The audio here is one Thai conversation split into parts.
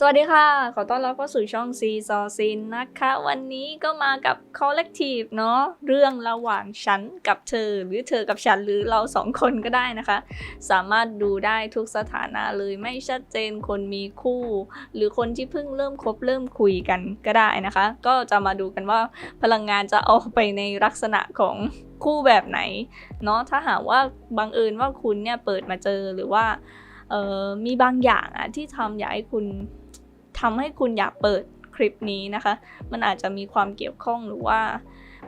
สวัสดีค่ะ ขอต้อนรับเข้าสู่ช่องซีซอซินนะคะ วันนี้ก็มากับ Collective เนาะเรื่องระหว่างฉันกับเธอ หรือเธอกับฉันหรือเราสองคนก็ได้นะคะ สามารถดูได้ทุกสถานะเลยไม่ชัดเจนคนมีคู่ หรือคนที่เพิ่งเริ่มคบเริ่มคุยกันก็ได้นะคะ ก็จะมาดูกันว่าพลังงานจะออกไปในลักษณะของคู่แบบไหนเนาะถ้าหากว่าบังเอิญว่าคุณเนี่ยเปิดมาเจอหรือว่ามีบางอย่างอะที่ทำอยากให้คุณ ทำให้คุณอยากเปิดคลิปนี้นะคะ มันอาจจะมีความเกี่ยวข้องหรือว่า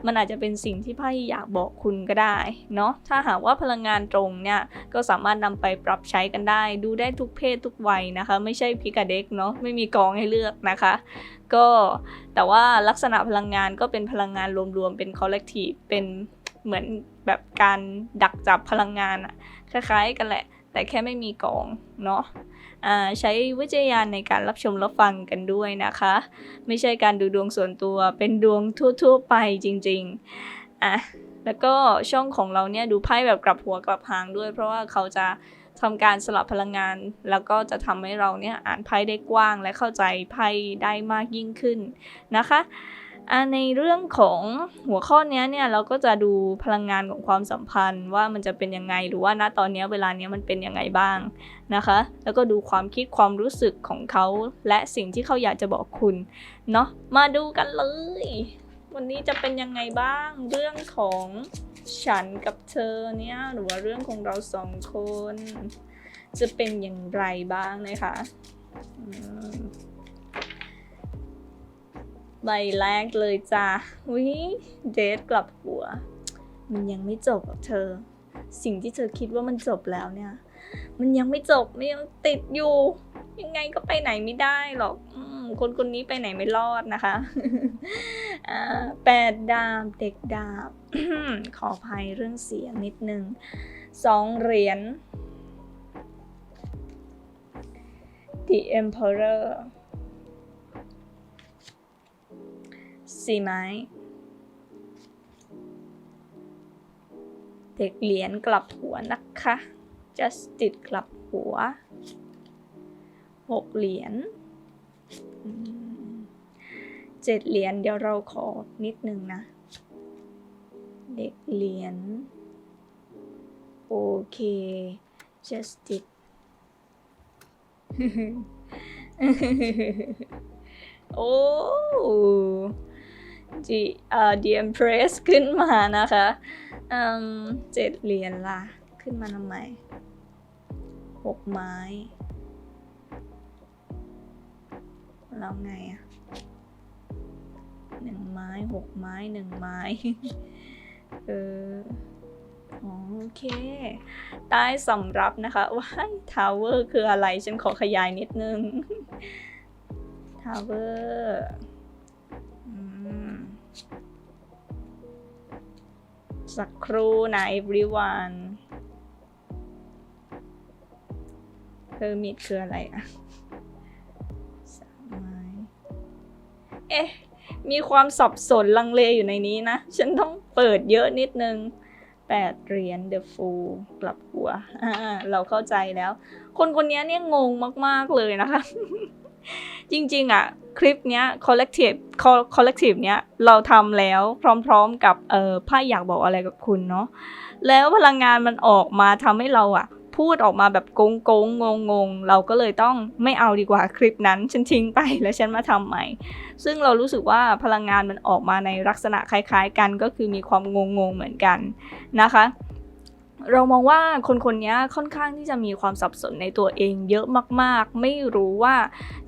มันอาจจะเป็นสิ่งที่ไพ่อยากบอกคุณก็ได้เนาะถ้าหากว่าพลังงานตรงเนี่ยก็สามารถนำไปปรับใช้กันได้ ดูได้ทุกเพศทุกวัยนะคะ ไม่ใช่พิกาเด็กเนาะไม่มีกองให้เลือกนะคะ ก็แต่ว่าลักษณะพลังงานก็เป็นพลังงานรวมๆเป็น collective เป็นเหมือนแบบการดักจับพลังงานอะคล้ายๆกันแหละ แต่แค่ไม่มีกองเนาะ ใช้วิจารณญาณในการรับชมรับฟังกันด้วยนะคะ ไม่ใช่การดูดวงส่วนตัวเป็นดวงทั่ว ๆ ไปจริงๆอะแล้วก็ช่องของเราเนี่ยดูไพ่แบบกลับหัวกลับหางด้วย เพราะว่าเขาจะทำการสลับพลังงาน แล้วก็จะทำให้เราเนี่ยอ่านไพ่ได้กว้างและเข้าใจไพ่ได้มากยิ่งขึ้นนะคะ ในเรื่องของหัวข้อนี้เนี่ยเราก็จะดูพลังงานของความสัมพันธ์ว่ามันจะเป็นยังไงหรือว่าณตอนนี้เวลานี้มันเป็นยังไงบ้างนะคะ แล้วก็ดูความคิดความรู้สึกของเขาและสิ่งที่เขาอยากจะบอกคุณเนาะมาดูกันเลย วันนี้จะเป็นยังไงบ้างเรื่องของฉันกับเธอเนี่ยหรือว่าเรื่องของเราสองคน จะเป็นอย่างไรบ้างนะคะ อืม ใบแรกเลยจ้าวิเดทกลับหัว มันยังไม่จบกับเธอ สิ่งที่เธอคิดว่ามันจบแล้วเนี่ย มันยังไม่จบมันยังติดอยู่ ยังไงก็ไปไหนไม่ได้หรอกอคนคนนี้ไปไหนไม่รอดนะคะแปดดาบเด็กดาบ ขออภัยเรื่องเสียงนิดนึงสองเหรียญ The Emperor สี่ไม้ เด็กเหรียญกลับหัวนะคะ Justice กลับหัวหกเหรียญเจ็ดเหรียญเดี๋ยวเราขอนิดนึงนะ เด็กเหรียญโอเค Justice โอ้ จีเอ่อ The Empress ขึ้นมานะคะอืมเจ็ดเหรียญล่ะ ขึ้นมาทำไมหกไม้ แล้วไงอะหนึ่งไม้หกไม้หนึ่งไม้ เอออ๋อโอเค ใต้สำรับนะคะว้ายทาวเวอร์คืออะไร ฉันขอขยายนิดนึงทาวเวอร์ สักครู่นะ everyone เพอร์มิดคืออะไรอะสามไม้เอ๊ะ มีความสับสนลังเลอยู่ในนี้นะ ฉันต้องเปิดเยอะนิดนึงแปดเหรียญ The Fool กลับหัว เราเข้าใจแล้ว คนคนนี้เนี่ยงงมาก ๆ เลยนะคะ จริงๆอะคลิปเนี้ย collective collective เนี้ยเราทำแล้วพร้อมๆกับเอ่อไพ่อยากบอกอะไรกับคุณเนาะแล้วพลังงานมันออกมาทำให้เราอะ พูดออกมาแบบโกงโกงงงงๆเราก็เลยต้องไม่เอาดีกว่าคลิปนั้น ฉันทิ้งไปแล้วฉันมาทำใหม่ ซึ่งเรารู้สึกว่าพลังงานมันออกมาในลักษณะคล้าย ๆ กันก็คือมีความงงงๆเหมือนกันนะคะ เรามองว่าคนคนนี้ค่อนข้างที่จะมีความสับสนในตัวเองเยอะมากๆ ไม่รู้ว่า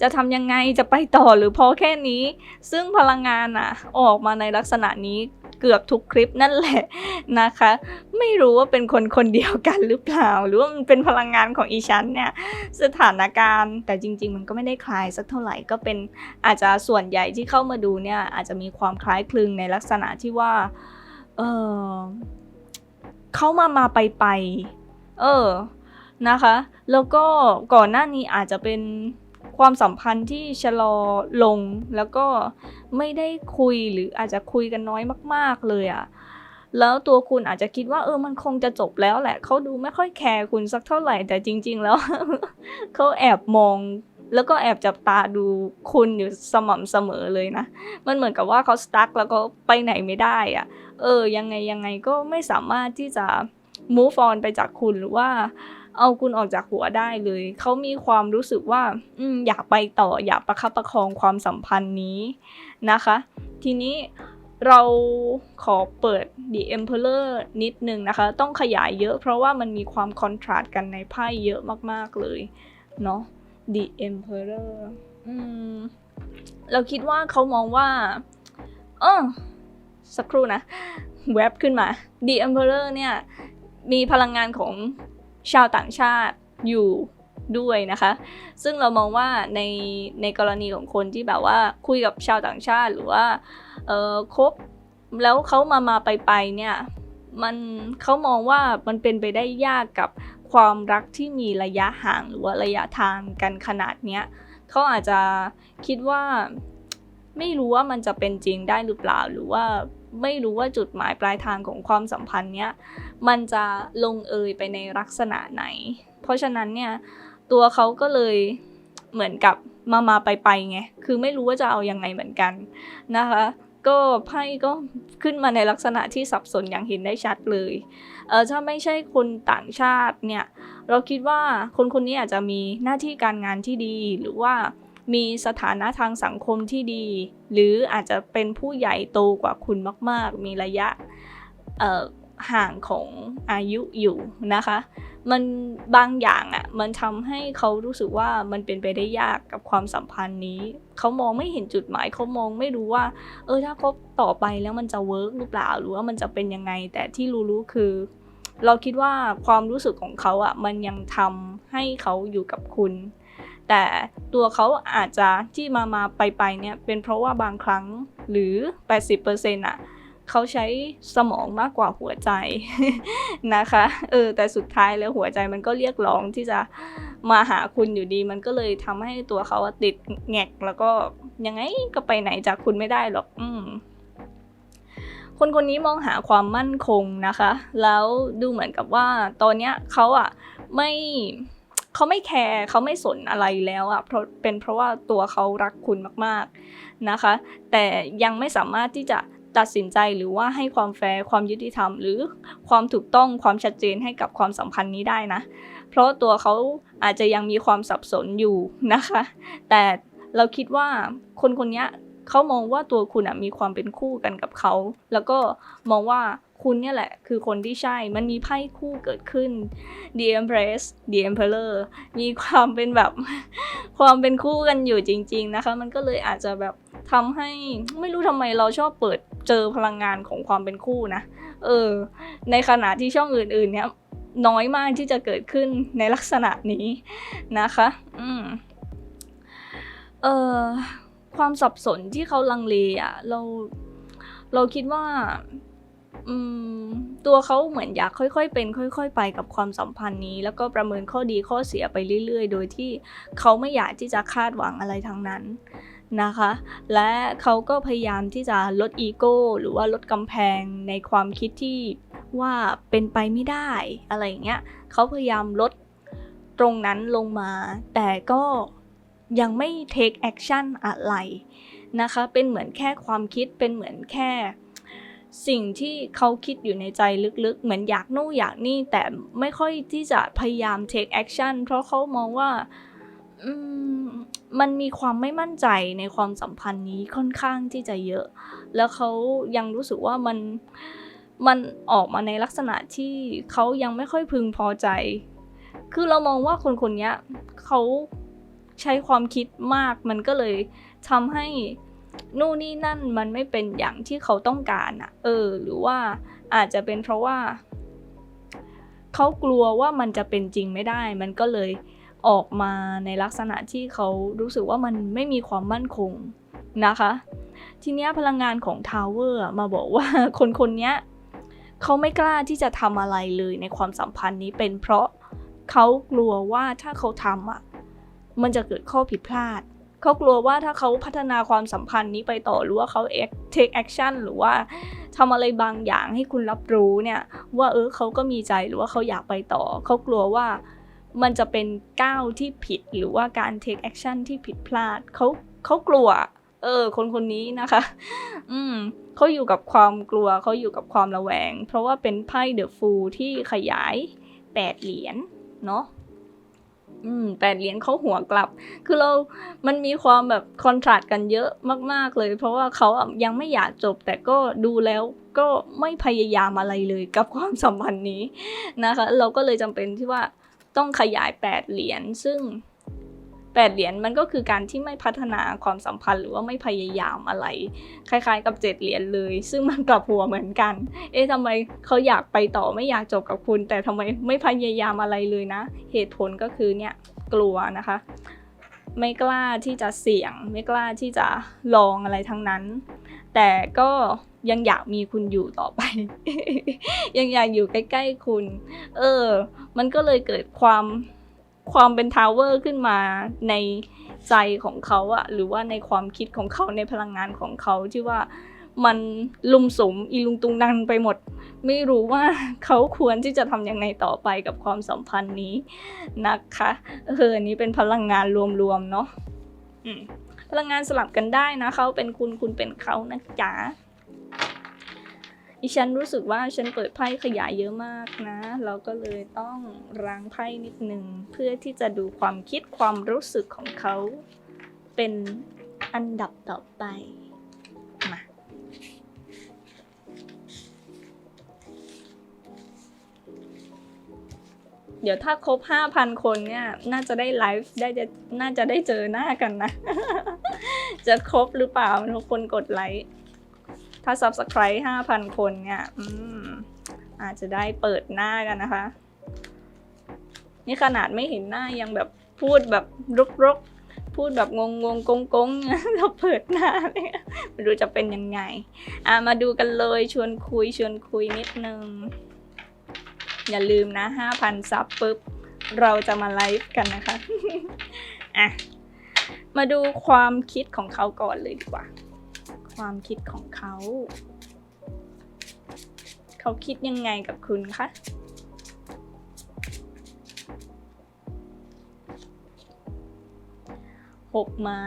จะทำยังไงจะไปต่อหรือพอแค่นี้ ซึ่งพลังงานอะออกมาในลักษณะนี้เกือบทุกคลิปนั่นแหละนะคะ ไม่รู้ว่าเป็นคนคนเดียวกันหรือเปล่า หรือว่ามันเป็นพลังงานของอีฉันเนี่ยสถานการณ์แต่จริง ๆ มันก็ไม่ได้คล้ายสักเท่าไหร่ก็เป็นอาจจะส่วนใหญ่ที่เข้ามาดูเนี่ยอาจจะมีความคล้ายคลึงในลักษณะที่ว่าเออ เขามามาไปไป เออนะคะ แล้วก็ก่อนหน้านี้อาจจะเป็นความสัมพันธ์ที่ชะลอลงแล้วก็ไม่ได้คุยหรืออาจจะคุยกันน้อยมาก ๆ เลยอะแล้วตัวคุณอาจจะคิดว่าเออมันคงจะจบแล้วแหละเขาดูไม่ค่อยแคร์คุณสักเท่าไหร่แต่จริง ๆ แล้วเขาแอบมอง แล้วก็แอบจับตาดูคุณอยู่สม่ำเสมอเลยนะ มันเหมือนกับว่าเขาสตั๊กแล้วก็ไปไหนไม่ได้อะเออ ยังไงยังไงก็ไม่สามารถที่จะ move on ไปจากคุณหรือว่า เอาคุณออกจากหัวได้เลย เขามีความรู้สึกว่าอืมอยากไปต่ออยากประคับประคองความสัมพันธ์นี้นะคะ ทีนี้เราขอเปิด The Emperor นิดนึงนะคะ ต้องขยายเยอะเพราะว่ามันมีความคอนทราสต์กันในไพ่เยอะมาก ๆ เลย เนาะ The Emperor อืมเราคิดว่าเขามองว่าเออสักครู่นะ แวบขึ้นมา The Emperor เนี่ย มีพลังงานของชาวต่างชาติอยู่ด้วยนะคะ ซึ่งเรามองว่าในในกรณีของคนที่แบบว่าคุยกับชาวต่างชาติหรือว่าเออคบแล้วเขามามาไปไปเนี่ย มันเขามองว่ามันเป็นไปได้ยากกับ ความรักที่มีระยะห่างหรือว่าระยะทางกันขนาดเนี้ยเขาอาจจะคิดว่าไม่รู้ว่ามันจะเป็นจริงได้หรือเปล่า หรือว่าไม่รู้ว่าจุดหมายปลายทางของความสัมพันธ์เนี้ยมันจะลงเอยไปในลักษณะไหน เพราะฉะนั้นเนี่ยตัวเขาก็เลยเหมือนกับมามาไปไปไง คือไม่รู้ว่าจะเอายังไงเหมือนกันนะคะ ก็ไพ่ก็ขึ้นมาในลักษณะที่สับสนอย่างเห็นได้ชัดเลยเออถ้าไม่ใช่คนต่างชาติเนี่ยเราคิดว่าคนคนนี้อาจจะมีหน้าที่การงานที่ดีหรือว่ามีสถานะทางสังคมที่ดี หรืออาจจะเป็นผู้ใหญ่โตกว่าคุณมาก ๆ มีระยะเอ่อห่างของอายุอยู่นะคะ มันบางอย่างอะ่ะ มันทำให้เขารู้สึกว่ามันเป็นไปได้ยากกับความสัมพันธ์นี้ เขามองไม่เห็นจุดหมาย เขามองไม่รู้ว่า เออถ้าคบต่อไปแล้วมันจะเวิร์กหรือเปล่า หรือว่ามันจะเป็นยังไง แต่ที่รู้ๆคือ เราคิดว่าความรู้สึกของเขาอะ่ะ มันยังทำให้เขาอยู่กับคุณ แต่ตัวเขาอาจจะที่มามาไปไปเนี่ย เป็นเพราะว่าบางครั้งหรือ 80%อะ เขาใช้สมองมากกว่าหัวใจนะคะ เออ แต่สุดท้ายแล้วหัวใจมันก็เรียกร้องที่จะมาหาคุณอยู่ดี มันก็เลยทำให้ตัวเขาติดแงกแล้วก็ยังไงก็ไปไหนจากคุณไม่ได้หรอก อืมคนคนนี้มองหาความมั่นคงนะคะ แล้วดูเหมือนกับว่าตอนเนี้ยเขาอะไม่เขาไม่แคร์เขาไม่สนอะไรแล้วอะเพราะเป็นเพราะว่าตัวเขารักคุณมากๆนะคะ แต่ยังไม่สามารถที่จะ ตัดสินใจหรือว่าให้ความแฟร์ความยุติธรรม หรือความถูกต้องความชัดเจนให้กับความสัมพันธ์นี้ได้นะ เพราะตัวเขาอาจจะยังมีความสับสนอยู่นะคะ แต่เราคิดว่าคนคนนี้เขามองว่าตัวคุณมีความเป็นคู่กันกับเขา แล้วก็มองว่าคุณเนี่ยแหละ คือคนที่ใช่ มันมีไพ่คู่เกิดขึ้น The Empress The Emperor มีความเป็นแบบ ความเป็นคู่กันอยู่จริง ๆนะคะ มันก็เลยอาจจะแบบทำให้ไม่รู้ทำไมเราชอบเปิด เจอพลังงานของความเป็นคู่นะ เออ ในขณะที่ช่องอื่น ๆ เนี่ยน้อยมากที่จะเกิดขึ้นในลักษณะนี้นะคะ อืม เออความสับสนที่เขาลังเลอะ เรา เราคิดว่า อืม ตัวเขาเหมือนอยากค่อย ๆ เป็น ค่อย ๆ ไปกับความสัมพันธ์นี้ แล้วก็ประเมินข้อดีข้อเสียไปเรื่อย ๆ โดยที่เขาไม่อยากที่จะคาดหวังอะไรทั้งนั้น นะคะ และเขาก็พยายามที่จะลดอีโก้หรือว่าลดกำแพงในความคิดที่ว่าเป็นไปไม่ได้อะไรเงี้ยเขาพยายามลดตรงนั้นลงมา แต่ก็ยังไม่ take action อะไรนะคะ เป็นเหมือนแค่ความคิดเป็นเหมือนแค่ สิ่งที่เขาคิดอยู่ในใจลึกๆ เหมือนอยากนู่นอยากนี่ แต่ไม่ค่อยที่จะพยายาม take action เพราะเขามองว่า มันมีความไม่มั่นใจในความสัมพันธ์นี้ค่อนข้างที่จะเยอะ แล้วเขายังรู้สึกว่ามันมันออกมาในลักษณะที่เขายังไม่ค่อยพึงพอใจ คือเรามองว่าคนคนนี้เขาใช้ความคิดมาก มันก็เลยทำให้นู่นนี่นั่นมันไม่เป็นอย่างที่เขาต้องการอะเออ หรือว่าอาจจะเป็นเพราะว่า เขากลัวว่ามันจะเป็นจริงไม่ได้ มันก็เลย ออกมาในลักษณะที่เขารู้สึกว่ามันไม่มีความมั่นคงนะคะ ทีนี้พลังงานของทาวเวอร์มาบอกว่าคนคนนี้เขาไม่กล้าที่จะทำอะไรเลยในความสัมพันธ์นี้เป็นเพราะเขากลัวว่าถ้าเขาทำอะมันจะเกิดข้อผิดพลาด เขากลัวว่าถ้าเขาพัฒนาความสัมพันธ์นี้ไปต่อหรือว่าเขา take action หรือว่าทำอะไรบางอย่างให้คุณรับรู้เนี่ยว่าเออเขาก็มีใจหรือว่าเขาอยากไปต่อ เขากลัวว่า มันจะเป็นก้าวที่ผิดหรือว่าการ take action ที่ผิดพลาดเขาเขากลัว เออ คนคนนี้นะคะ อืมเขาอยู่กับความกลัวเขาอยู่กับความระแวง เพราะว่าเป็นไพ่เดอะฟูที่ขยายแปดเหรียญเนาะอืมแปดเหรียญเขาหัวกลับ คือเรา มันมีความแบบคอนทราสต์กันเยอะมาก ๆ เลย เพราะว่าเขายังไม่อยากจบ แต่ก็ดูแล้วก็ไม่พยายามอะไรเลยกับความสัมพันธ์นี้นะคะ เราก็เลยจำเป็นที่ว่า ต้องขยายแปดเหรียญซึ่งแปดเหรียญมันก็คือการที่ไม่พัฒนาความสัมพันธ์หรือว่าไม่พยายามอะไร คล้ายๆ กับเจ็ดเหรียญเลย ซึ่งมันกลับหัวเหมือนกัน เอ๊ะทำไมเขาอยากไปต่อไม่อยากจบกับคุณ แต่ทำไมไม่พยายามอะไรเลยนะ เหตุผลก็คือเนี่ยกลัวนะคะ ไม่กล้าที่จะเสี่ยง ไม่กล้าที่จะลองอะไรทั้งนั้น แต่ก็ ยังอยากมีคุณอยู่ต่อไป ยังอยากอยู่ใกล้ๆคุณ เออ มันก็เลยเกิดความความเป็นทาวเวอร์ขึ้นมาในใจของเขาอะหรือว่าในความคิดของเขาในพลังงานของเขาที่ว่ามันลุมสมอีลุงตุงนังไปหมด ไม่รู้ว่าเขาควรที่จะทำยังไงต่อไปกับความสัมพันธ์นี้นะคะเอออันนี้เป็นพลังงานรวมๆเนาะพลังงานสลับกันได้นะเขาเป็นคุณคุณเป็นเขานะจ๊ะ อีฉันรู้สึกว่าฉันเปิดไพ่ขยายเยอะมากนะ เราก็เลยต้องล้างไพ่นิดนึงเพื่อที่จะดูความคิดความรู้สึกของเขาเป็นอันดับต่อไปมาเดี๋ยวถ้าครบ 5,000 คนเนี่ย น่าจะได้ไลฟ์ได้จะน่าจะได้เจอหน้ากันนะ จะครบหรือเปล่าทุกคนกดไลค์ ถ้า Subscribe 5,000 คนเนี่ยอืมอาจจะได้เปิดหน้ากันนะคะ นี่ขนาดไม่เห็นหน้ายังแบบพูดแบบรุกๆ พูดแบบงงงๆกงๆเราเปิดหน้าเนี่ยไม่รู้จะเป็นยังไง อะมาดูกันเลยชวนคุยชวนคุยนิดนึง อย่าลืมนะ 5,000 ซับปุ๊บ เราจะมาไลฟ์กันนะคะ อะ มาดูความคิดของเขาก่อนเลยดีกว่า ความคิดของเขา เขาคิดยังไงกับคุณคะ หกไม้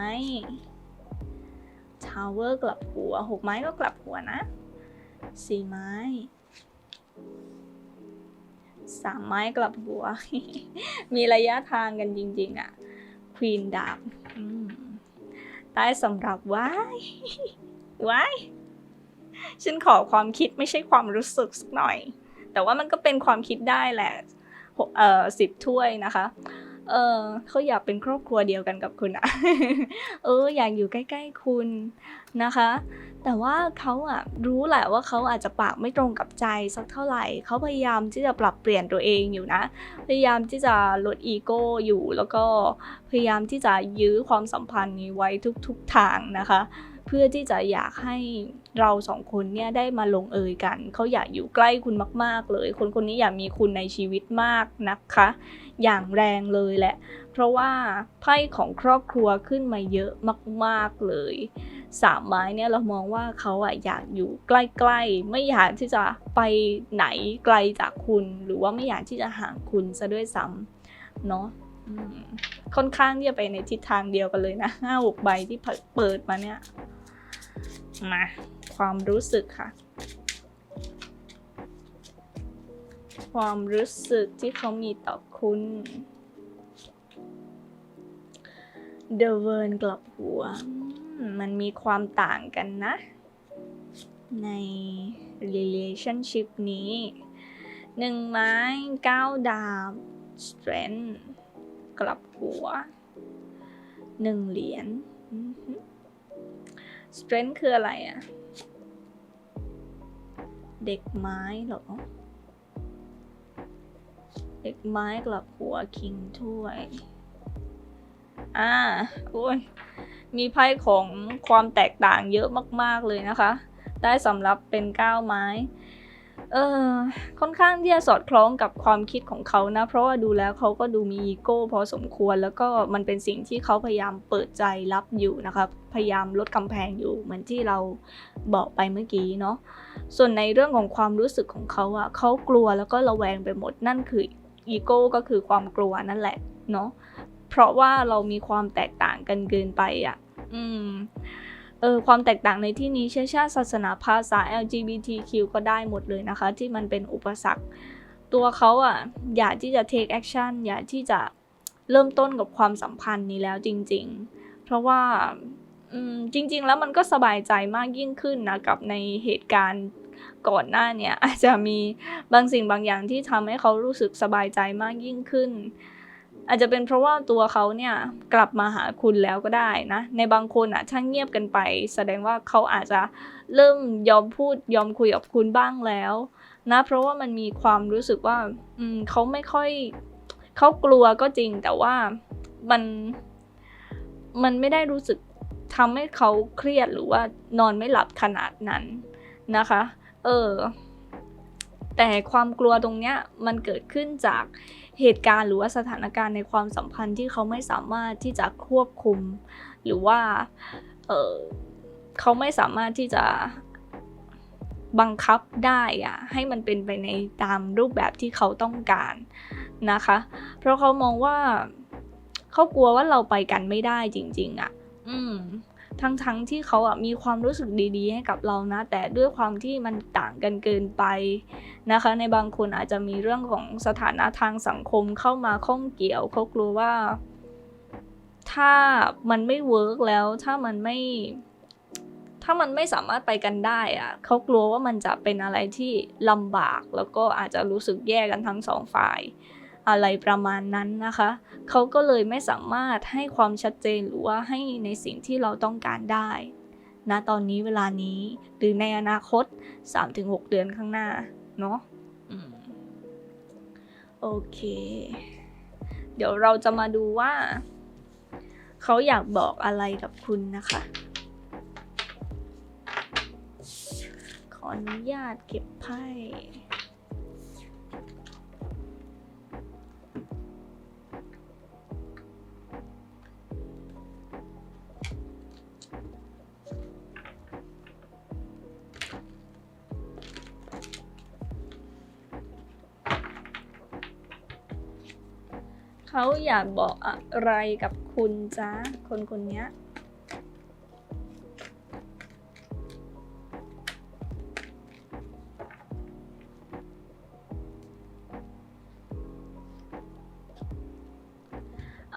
ทาวเวอร์กลับหัว หกไม้ก็กลับหัวนะ สี่ไม้ สามไม้กลับหัว มีระยะทางกันจริง ๆอะควีนดาบใต้สำหรับว้าย ว้ายฉันขอความคิดไม่ใช่ความรู้สึกสักหน่อย แต่ว่ามันก็เป็นความคิดได้แหละหกเอ่อสิบถ้วยนะคะ เออเขาอยากเป็นครอบครัวเดียวกันกับคุณอะเออ อยากอยู่ใกล้ ๆ คุณนะคะ แต่ว่าเขาอะรู้แหละว่าเขาอาจจะปากไม่ตรงกับใจสักเท่าไหร่ เขาพยายามที่จะปรับเปลี่ยนตัวเองอยู่นะ พยายามที่จะลดอีโก้อยู่ แล้วก็พยายามที่จะยื้อความสัมพันธ์นี้ไว้ทุก ๆทางนะคะ เพื่อที่จะอยากให้เราสองคนเนี่ยได้มาลงเอยกัน เขาอยากอยู่ใกล้คุณมาก ๆ เลย คนคนนี้อยากมีคุณในชีวิตมากนะคะ อย่างแรงเลยแหละ เพราะว่าไพ่ของครอบครัวขึ้นมาเยอะมากๆเลยสามไม้เนี่ยเรามองว่าเขาอะอยากอยู่ใกล้ๆ ไม่อยากที่จะไปไหนไกลจากคุณ หรือว่าไม่อยากที่จะห่างคุณซะด้วยซ้ำเนาะค่อนข้างที่จะไปในทิศทางเดียวกันเลยนะห้าหกใบที่เปิดมาเนี่ย มาความรู้สึกค่ะ ความรู้สึกที่เขามีต่อคุณ The w o r n กลับหัว มันมีความต่างกันนะ ใน relationship นี้หนึ่งไม้เก้าดาบ strength กลับหัวหนึ่งเหรียญ strength คืออะไรอะเด็กไม้หรอ เด็กไม้กลับหัวคิงถ้วย อ่าโอ้ย มีไพ่ของความแตกต่างเยอะมาก ๆ เลยนะคะ ได้สำหรับเป็นก้าวไม้ เออค่อนข้างที่จะสอดคล้องกับความคิดของเขานะ เพราะว่าดูแล้วเขาก็ดูมีอีโก้พอสมควร แล้วก็มันเป็นสิ่งที่เขาพยายามเปิดใจรับอยู่นะคะพยายามลดกำแพงอยู่เหมือนที่เราบอกไปเมื่อกี้เนาะส่วนในเรื่องของความรู้สึกของเขาอะเขากลัวแล้วก็ระแวงไปหมดนั่นคืออีโก้ก็คือความกลัวนั่นแหละเนาะเพราะว่าเรามีความแตกต่างกันเกินไปอะ่ะอืม เออความแตกต่างในที่นี้เชื้อชาติศาสนาภาษา LGBTQ ก็ได้หมดเลยนะคะ ที่มันเป็นอุปสรรค ตัวเขาอะอยากที่จะ take action อยากที่จะเริ่มต้นกับความสัมพันธ์นี้แล้วจริง ๆ เพราะว่าจริง ๆ แล้วมันก็สบายใจมากยิ่งขึ้นนะกับในเหตุการณ์ก่อนหน้าเนี่ยอาจจะมีบางสิ่งบางอย่างที่ทำให้เขารู้สึกสบายใจมากยิ่งขึ้น อาจจะเป็นเพราะว่าตัวเขาเนี่ยกลับมาหาคุณแล้วก็ได้นะ ในบางคนอะช่างเงียบกันไป แสดงว่าเขาอาจจะเริ่มยอมพูดยอมคุยกับคุณบ้างแล้วนะเพราะว่ามันมีความรู้สึกว่าอืมเขาไม่ค่อยเขากลัวก็จริงแต่ว่ามันมันไม่ได้รู้สึกทำให้เขาเครียดหรือว่านอนไม่หลับขนาดนั้นนะคะ เออแต่ความกลัวตรงเนี้ยมันเกิดขึ้นจาก เหตุการณ์หรือว่าสถานการณ์ในความสัมพันธ์ที่เขาไม่สามารถที่จะควบคุม หรือว่าเเขาไม่สามารถที่จะบังคับได้อะให้มันเป็นไปในตามรูปแบบที่เขาต้องการนะคะ เพราะเขามองว่าเขากลัวว่าเราไปกันไม่ได้จริง ๆอะ่ะ อืม ทั้งๆทที่เขาอะมีความรู้สึกดีๆ ให้กับเรานะ แต่ด้วยความที่มันต่างกันเกินไปนะคะ ในบางคนอาจจะมีเรื่องของสถานะทางสังคมเข้ามาข้องเกี่ยวเขากลัวว่า ถ้ามันไม่เวิร์กแล้วถ้ามันไม่ถ้ามันไม่สามารถไปกันได้อะเขากลัวว่ามันจะเป็นอะไรที่ลำบากแล้วก็อาจจะรู้สึกแย่กันทั้งสองฝ่าย อะไรประมาณนั้นนะคะ เขาก็เลยไม่สามารถให้ความชัดเจนหรือว่าให้ในสิ่งที่เราต้องการได้นะตอนนี้เวลานี้หรือในอนาคต 3-6 เดือนข้างหน้า เนาะโอเค เดี๋ยวเราจะมาดูว่า เขาอยากบอกอะไรกับคุณนะคะ ขออนุญาตเก็บไพ่ เขาอยากบอกอะไรกับคุณจ้าคนคนนี้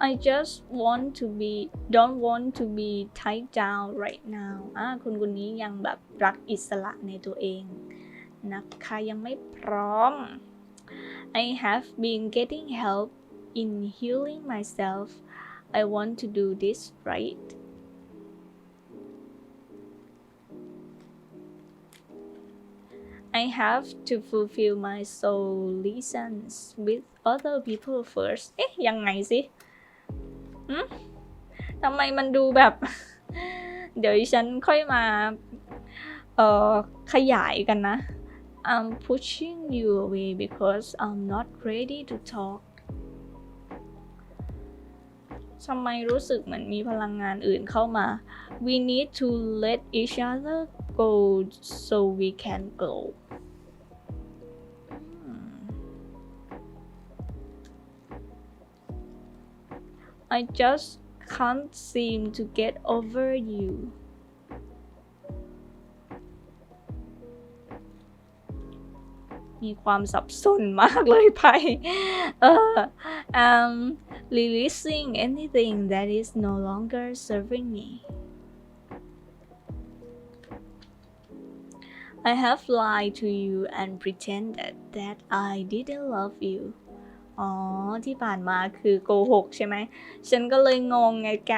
I just want to be don't want to be tied down right now อ่าคนคนนี้ยังแบบรักอิสระในตัวเองนะคะยังไม่พร้อม I have been getting help in healing myself I want to do this right I have to fulfill my soul license with other people first เอ๊ะ ยังไงสิหืมทำไมมันดูแบบ เดี๋ยวดิฉันค่อยมา เอ่อ ขยายกันนะ I'm pushing you away because I'm not ready to talk ทำไมรู้สึกเหมือนมีพลังงานอื่นเข้ามา We need to let each other go so we can grow I just can't seem to get over you มีความสับสนมากเลยไปเออ um releasing anything that is no longer serving me I have lied to you and pretended that I didn't love you อ๋อ ที่ผ่านมาคือโกหกใช่ไหม ฉันก็เลยงงไงแก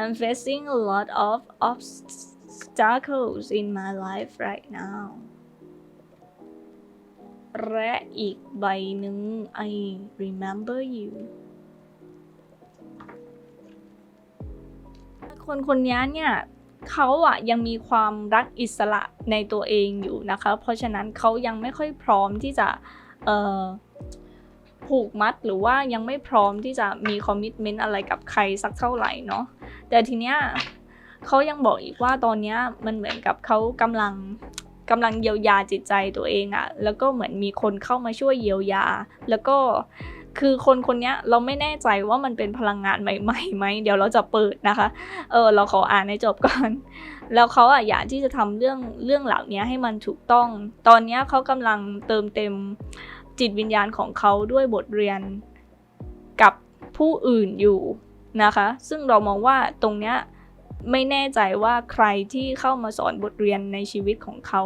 I'm facing a lot of obstacles in my life right now และอีกใบหนึ่ง I remember you คนคนนี้เนี่ยเขาอะยังมีความรักอิสระในตัวเองอยู่นะคะ เพราะฉะนั้นเขายังไม่ค่อยพร้อมที่จะเออผูกมัดหรือว่ายังไม่พร้อมที่จะมีคอมมิชเมนต์อะไรกับใครสักเท่าไหร่เนาะแต่ทีเนี้ยเขายังบอกอีกว่าตอนเนี้ยมันเหมือนกับเขากำลังกำลังเยียวยาจิตใจตัวเองอะแล้วก็เหมือนมีคนเข้ามาช่วยเยียวยา แล้วก็ คือคนคนนี้เราไม่แน่ใจว่ามันเป็นพลังงานใหม่ๆไหมเดี๋ยวเราจะเปิดนะคะ เออเราขออ่านให้จบก่อน แล้วเขาอะอยากที่จะทำเรื่องเรื่องเหล่านี้ให้มันถูกต้อง ตอนนี้เขากำลังเติมเต็มจิตวิญญาณของเขาด้วยบทเรียนกับผู้อื่นอยู่นะคะ ซึ่งเรามองว่าตรงเนี้ยไม่แน่ใจว่าใครที่เข้ามาสอนบทเรียนในชีวิตของเขา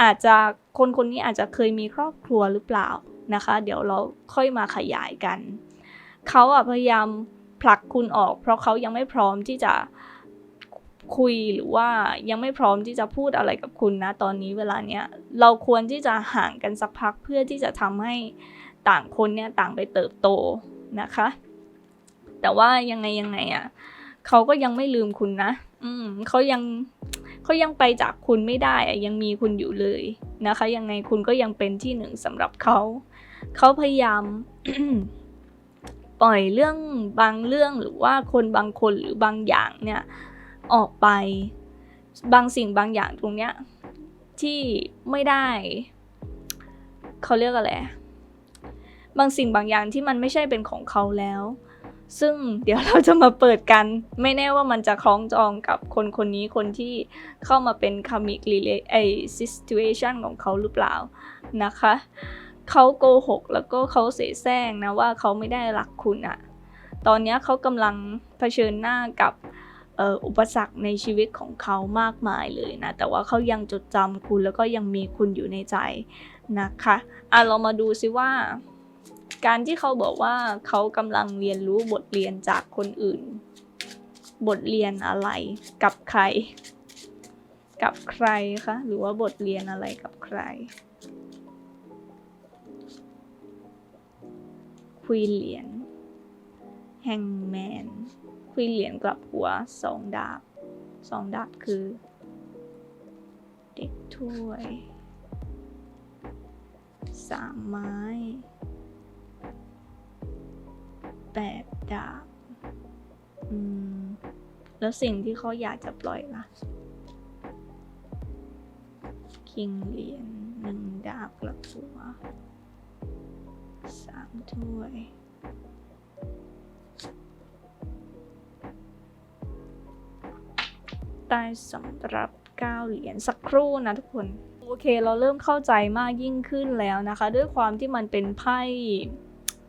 อาจจะคนคนนี้อาจจะเคยมีครอบครัวหรือเปล่า นะคะ เดี๋ยวเราค่อยมาขยายกัน เขาอะพยายามผลักคุณออก เพราะเขายังไม่พร้อมที่จะคุยหรือว่ายังไม่พร้อมที่จะพูดอะไรกับคุณนะตอนนี้เวลาเนี้ยเราควรที่จะห่างกันสักพักเพื่อที่จะทำให้ต่างคนเนี่ยต่างไปเติบโตนะคะ แต่ว่ายังไงยังไงอะ่ะเขาก็ยังไม่ลืมคุณนะ อืมเขายังเขายังไปจากคุณไม่ได้อะยังมีคุณอยู่เลยนะคะ ยังไงคุณก็ยังเป็นที่หนึ่งสำหรับเขา เขาพยายามปล่อยเรื่องบางเรื่องหรือว่าคนบางคนหรือบางอย่างเนี่ยออกไปบางสิ่งบางอย่างตรงเนี้ยที่ไม่ได้เขาเรียกอะไรบางสิ่งบางอย่างที่มันไม่ใช่เป็นของเขาแล้ว ซึ่งเดี๋ยวเราจะมาเปิดกัน ไม่แน่ว่ามันจะคล้องจองกับคนคนนี้คนที่เข้ามาเป็นคามิกรีเลไอซิสตูเอชันของเขาหรือเปล่านะคะ เขาโกหกแล้วก็เขาเสแสร้งนะว่าเขาไม่ได้รักคุณอะตอนนี้เขากำลังเผชิญหน้ากับอุปสรรคในชีวิตของเขามากมายเลยนะ แต่ว่าเขายังจดจำคุณแล้วก็ยังมีคุณอยู่ในใจนะคะอะเรามาดูซิว่า การที่เขาบอกว่าเขากำลังเรียนรู้บทเรียนจากคนอื่น บทเรียนอะไรกับใคร กับใครคะหรือว่าบทเรียนอะไรกับใคร ควีนเหรียญแฮงแมนควีนเหรียญกลับหัวสองดาบสองดาบคือ เด็กถ้วยสามไม้แปดดาบอืมแล้วสิ่งที่เขาอยากจะปล่อยล่ะ คิงเหรียญหนึ่งดาบกลับหัว สามถ้วย ได้สำหรับ9เหรียญสักครู่นะทุกคน โอเคเราเริ่มเข้าใจมากยิ่งขึ้นแล้วนะคะ ด้วยความที่มันเป็นไพ่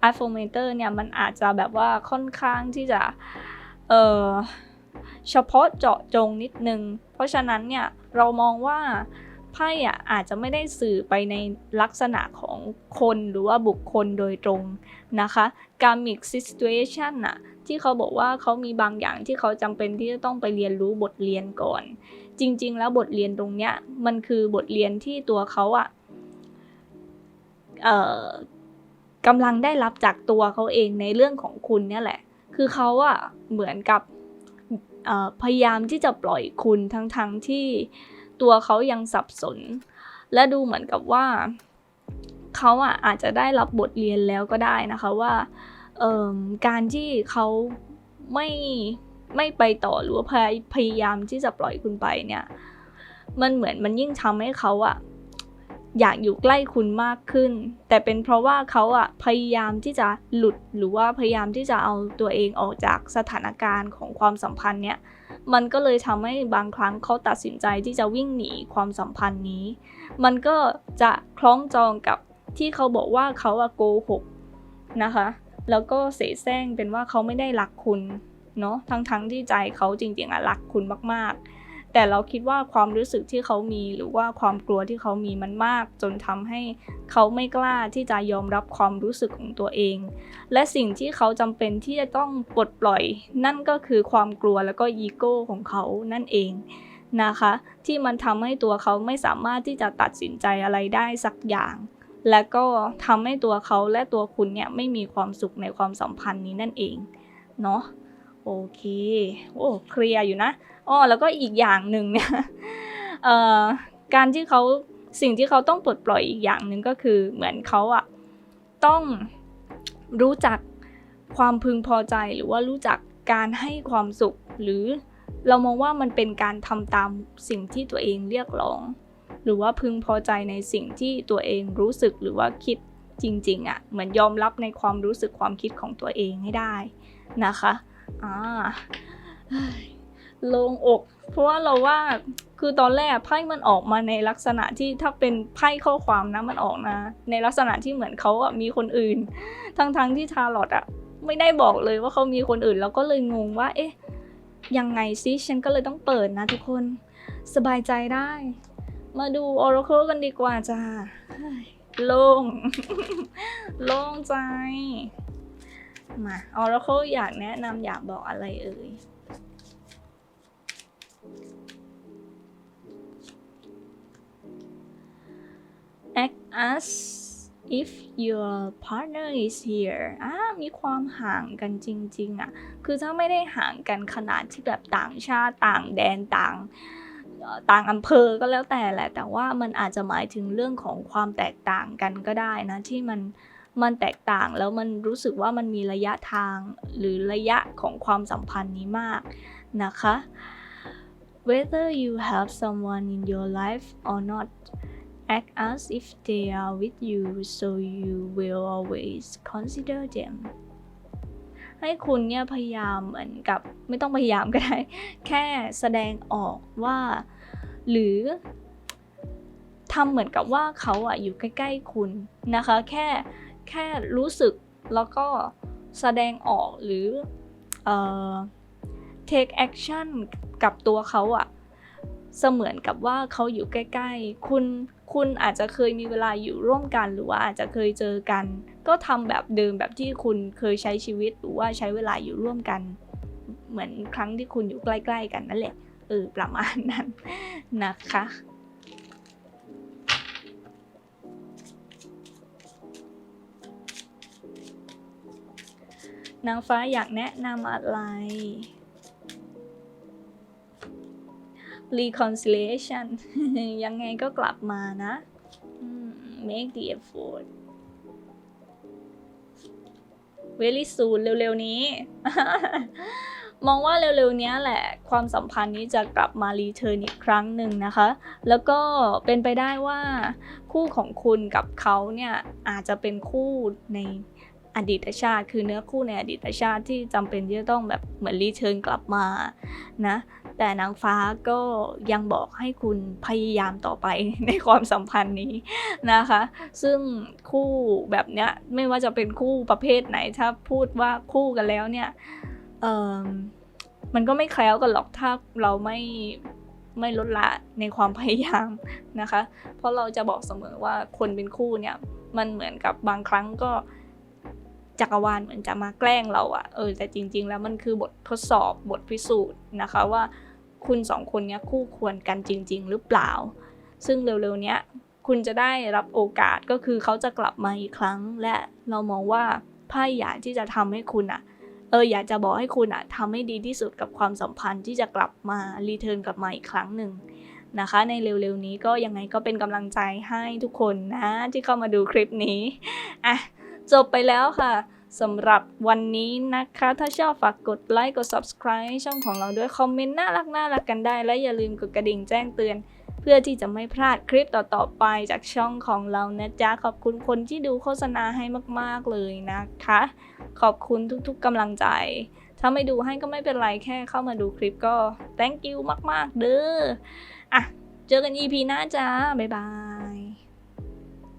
a f f i r m a t o r เนี่ยมันอาจจะแบบว่าค่อนข้างที่จะ เออเฉพาะเจาะจงนิดนึง เพราะฉะนั้นเนี่ยเรามองว่า ไพ่อะอาจจะไม่ได้สื่อไปในลักษณะของคนหรือว่าบุคคลโดยตรงนะคะการ mix situation น่ะที่เขาบอกว่าเขามีบางอย่างที่เขาจำเป็นที่จะต้องไปเรียนรู้บทเรียนก่อน จริง ๆ แล้วบทเรียนตรงเนี้ยมันคือบทเรียนที่ตัวเขาอะเอ่อกำลังได้รับจากตัวเขาเองในเรื่องของคุณเนี่ยแหละ คือเขาอะเหมือนกับพยายามที่จะปล่อยคุณทั้งๆทที่ ตัวเขายังสับสน และดูเหมือนกับว่าเขาอะอาจจะได้รับบทเรียนแล้วก็ได้นะคะว่าการที่เขาไม่ไม่ไปต่อหรือว่าพยายามที่จะปล่อยคุณไปเนี่ย มันเหมือนมันยิ่งทำให้เขาอะอยากอยู่ใกล้คุณมากขึ้น แต่เป็นเพราะว่าเขาอะพยายามที่จะหลุดหรือว่าพยายามที่จะเอาตัวเองออกจากสถานการณ์ของความสัมพันธ์เนี่ย มันก็เลยทำให้บางครั้งเขาตัดสินใจที่จะวิ่งหนีความสัมพันธ์นี้ มันก็จะคล้องจองกับที่เขาบอกว่าเขาอะโกหกนะคะ แล้วก็เสแสร้งเป็นว่าเขาไม่ได้รักคุณเนาะทั้งๆทที่ใจเขาจริงๆอะรักคุณมากๆ แต่เราคิดว่าความรู้สึกที่เขามี หรือว่าความกลัวที่เขามีมันมาก จนทำให้เขาไม่กล้าที่จะยอมรับความรู้สึกของตัวเอง และสิ่งที่เขาจำเป็นที่จะต้องปลดปล่อย นั่นก็คือความกลัวแล้วก็อีโก้ของเขานั่นเองนะคะ ที่มันทำให้ตัวเขาไม่สามารถที่จะตัดสินใจอะไรได้สักอย่าง และก็ทำให้ตัวเขาและตัวคุณเนี่ยไม่มีความสุขในความสัมพันธ์นี้นั่นเองเนาะ โอเค โอ้ เคลียร์อยู่นะอ๋อแล้วก็อีกอย่างหนึ่งเนี่ยเอ่อการที่เขาสิ่งที่เขาต้องปลดปล่อยอีกอย่างหนึ่งก็คือเหมือนเขาอะต้องรู้จักความพึงพอใจหรือว่ารู้จักการให้ความสุข หรือเรามองว่ามันเป็นการทำตามสิ่งที่ตัวเองเรียกร้อง หรือว่าพึงพอใจในสิ่งที่ตัวเองรู้สึกหรือว่าคิดจริงๆอะ่ะเหมือนยอมรับในความรู้สึกความคิดของตัวเองให้ได้นะคะ อ่าเฮ้ยโลงอก เพราะว่าเราว่าคือตอนแรกไพ่มันออกมาในลักษณะที่ถ้าเป็นไพ่ข้อความนะมันออกนะ ในลักษณะที่เหมือนเขาอะมีคนอื่น ทั้งๆที่ชาร์ลอตอะไม่ได้บอกเลยว่าเขามีคนอื่น แล้วก็เลยงงว่า เอ๊ะยังไงซิฉันก็เลยต้องเปิดนะทุกคนสบายใจได้ มาดู Oracle กันดีกว่าจ้าเฮ้ยโล่ง โล่งใจ มา Oracle อยากแนะนำอยากบอกอะไรเอ่ย act as if your partner is here อ่ามีความห่างกันจริง ๆ อะ คือถ้าไม่ได้ห่างกันขนาดที่แบบต่างชาติต่างแดนต่างต่างอำเภอก็แล้วแต่แหละ แต่ว่ามันอาจจะหมายถึงเรื่องของความแตกต่างกันก็ได้นะ ที่มัน มันแตกต่างแล้วมันรู้สึกว่ามันมีระยะทางหรือระยะของความสัมพันธ์นี้มากนะคะ whether you have someone in your life or not act as if they are with you so you will always consider them ให้คุณเนี่ยพยายามเหมือนกับไม่ต้องพยายามก็ได้ แค่แสดงออกว่า หรือทำเหมือนกับว่าเขาอะอยู่ใกล้ ๆ คุณนะคะ แค่ แค่รู้สึกแล้วก็แสดงออกหรือเอ่อ take action กับตัวเขาอะเสมือนกับว่าเขาอยู่ใกล้ๆ คุณคุณอาจจะเคยมีเวลาอยู่ร่วมกันหรือว่าอาจจะเคยเจอกัน ก็ทำแบบเดิมแบบที่คุณเคยใช้ชีวิตหรือว่าใช้เวลาอยู่ร่วมกัน เหมือนครั้งที่คุณอยู่ใกล้ ๆ กันนั่นแหละเออประมาณนั้นนะคะ นางฟ้าอยากแนะนำอะไร reconciliation ยังไงก็กลับมานะ make the effort very soon เร็วๆนี้ มองว่าเร็วๆนี้แหละ ความสัมพันธ์นี้จะกลับมารีเทิร์นอีกครั้งหนึ่งนะคะ แล้วก็เป็นไปได้ว่าคู่ของคุณกับเขาเนี่ย อาจจะเป็นคู่ใน อดีตชาติ คือเนื้อคู่ในอดีตชาติที่จำเป็นที่จะต้องแบบเหมือนรีเทิร์นกลับมานะแต่นางฟ้าก็ยังบอกให้คุณพยายามต่อไปในความสัมพันธ์นี้นะคะ ซึ่งคู่แบบเนี้ยไม่ว่าจะเป็นคู่ประเภทไหนถ้าพูดว่าคู่กันแล้วเนี่ยเออมันก็ไม่แคล้วกันหรอกถ้าเราไม่ไม่ลดละในความพยายามนะคะ เพราะเราจะบอกเสมอว่าคนเป็นคู่เนี่ยมันเหมือนกับบางครั้งก็ จักรวาลเหมือนจะมาแกล้งเราอะเออแต่จริง ๆ แล้วมันคือบททดสอบบทพิสูจน์นะคะว่าคุณสองคนนี้คู่ควรกันจริง ๆ หรือเปล่า ซึ่งเร็วๆเนี้ยคุณจะได้รับโอกาสก็คือเขาจะกลับมาอีกครั้ง และเรามองว่าไพ่อยากที่จะทำให้คุณอะเอออยากจะบอกให้คุณอะทำให้ดีที่สุดกับความสัมพันธ์ที่จะกลับมารีเทิร์นกลับมาอีกครั้งหนึ่งนะคะในเร็วๆนี้ก็ยังไงก็เป็นกำลังใจให้ทุกคนนะที่เข้ามาดูคลิปนี้อะ จบไปแล้วค่ะสำหรับวันนี้นะคะ ถ้าชอบฝากกดไลค์กด subscribe ช่องของเราด้วยคอมเมนต์น่ารักน่ารักกันได้ และอย่าลืมกดกระดิ่งแจ้งเตือน เพื่อที่จะไม่พลาดคลิปต่อๆไปจากช่องของเรานะจ๊ะ ขอบคุณคนที่ดูโฆษณาให้มากๆเลยนะคะ ขอบคุณทุกๆกำลังใจ ถ้าไม่ดูให้ก็ไม่เป็นไรแค่เข้ามาดูคลิปก็ thank you มากๆ เด้ออะเจอกัน EP หน้าจ้าบ๊ายบาย